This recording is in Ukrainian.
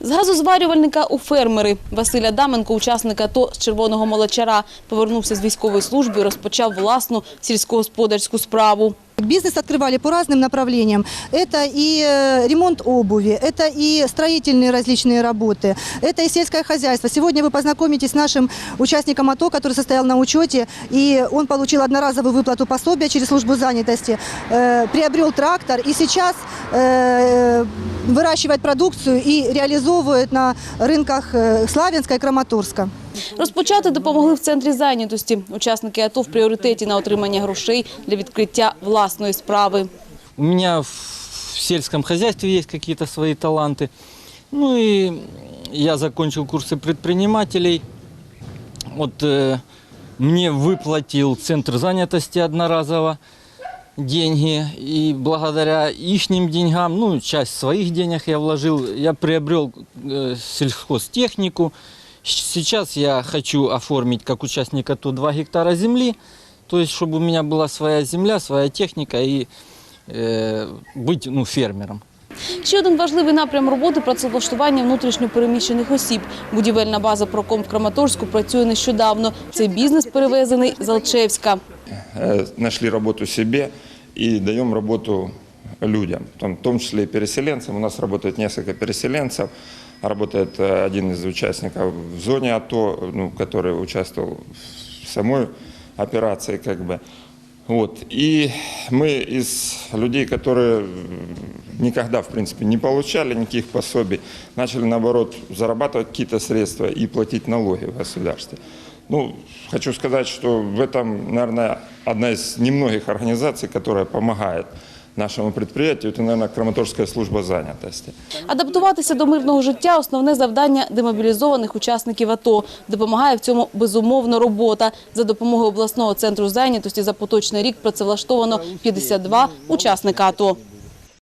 З газозварювальника у фермери Василь Адаменко, учасник АТО з Червоного Молочара, повернувся з військової служби і розпочав власну сільськогосподарську справу. Бизнес открывали по разным направлениям. Это и э, ремонт обуви, это и строительные различные работы, это и сельское хозяйство. Сегодня вы познакомитесь с нашим участником АТО, который состоял на учете, и он получил одноразовую выплату пособия через службу занятости, э, приобрел трактор и сейчас э, выращивает продукцию и реализовывает на рынках э, Славянска и Краматорска. Розпочати допомогли в центрі зайнятості. Учасники АТО в пріоритеті на отримання грошей для відкриття власної справи. У меня в в сельском хозяйстве есть какие-то свои таланты. Ну и я закончил курсы предпринимателей. Вот э, мне выплатил Центр занятости одноразово деньги. И благодаря ихним деньгам, ну, часть своих денег я вложил, я приобрел э, сельхозтехнику. Щ- Сейчас я хочу оформить как участник АТО 2 гектара земли. То есть, чтобы у меня была своя земля, своя техника и э, быть ну, фермером. Ще один важливий напрям роботи – працевлаштування внутрішньопереміщених осіб. Будівельна база «Проком» в Краматорську працює нещодавно. Цей бізнес перевезений з Алчевська. э, нашли работу себе и даем работу людям, там, в том числе и переселенцам. У нас работает несколько переселенцев, работает э, один из участников в зоне АТО, ну, который участвовал в самой операции, как бы. Вот. И мы из людей, которые м, никогда, в принципе, не получали никаких пособий, начали, наоборот, зарабатывать какие-то средства и платить налоги в государстве. Ну, хочу сказать, что в этом, наверное, одна из немногих организаций, которая помогает нашему предприятию, это, наверное, Краматорская служба занятости. Адаптуватися до мирного життя – основне завдання демобілізованих учасників АТО. Допомагає в цьому безумовно робота. За допомогою обласного центру зайнятості за поточний рік працевлаштовано 52 учасника АТО.